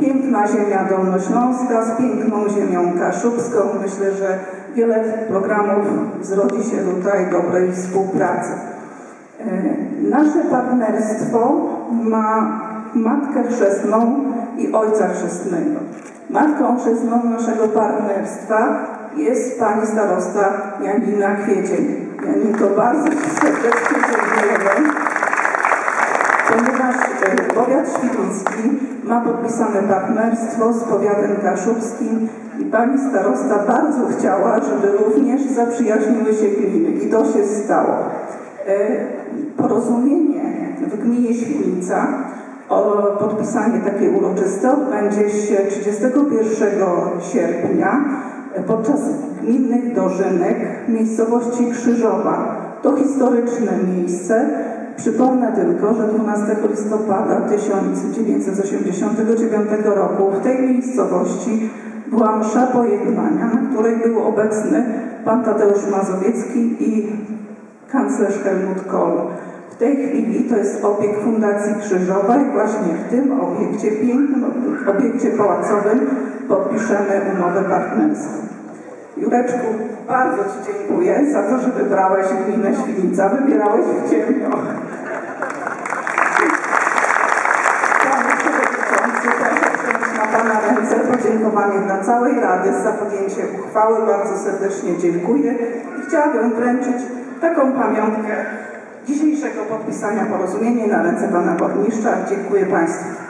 Piękna ziemia dolnośląska z piękną ziemią kaszubską. Myślę, że wiele programów zrodzi się tutaj dobrej współpracy. E, Nasze partnerstwo ma matkę chrzestną i ojca chrzestnego. Matką chrzestną naszego partnerstwa jest pani starosta Janina Kwiecień. Janinko, bardzo serdecznie dziękujemy ponieważ powiat świdnicki ma podpisane partnerstwo z powiatem kaszubskim i pani starosta bardzo chciała, żeby również zaprzyjaźniły się gminy i to się stało. E, Porozumienie w gminie Świdnica o podpisanie takie uroczyste odbędzie się 31 sierpnia podczas gminnych dożynek miejscowości Krzyżowa. To historyczne miejsce, Przypomnę tylko, że 12 listopada 1989 roku w tej miejscowości była msza pojednania, na której był obecny pan Tadeusz Mazowiecki i kanclerz Helmut Kohl. W tej chwili to jest obiekt Fundacji Krzyżowa i właśnie w tym obiekcie, pięknym obiekcie pałacowym podpiszemy umowę partnerską. Jureczku, bardzo Ci dziękuję za to, że wybrałeś gminę Świdnica. Wybierałeś w ciemno. Ręce podziękowanie dla całej Rady za podjęcie uchwały. Bardzo serdecznie dziękuję i chciałabym wręczyć taką pamiątkę dzisiejszego podpisania porozumienia na ręce Pana Burmistrza. Dziękuję Państwu.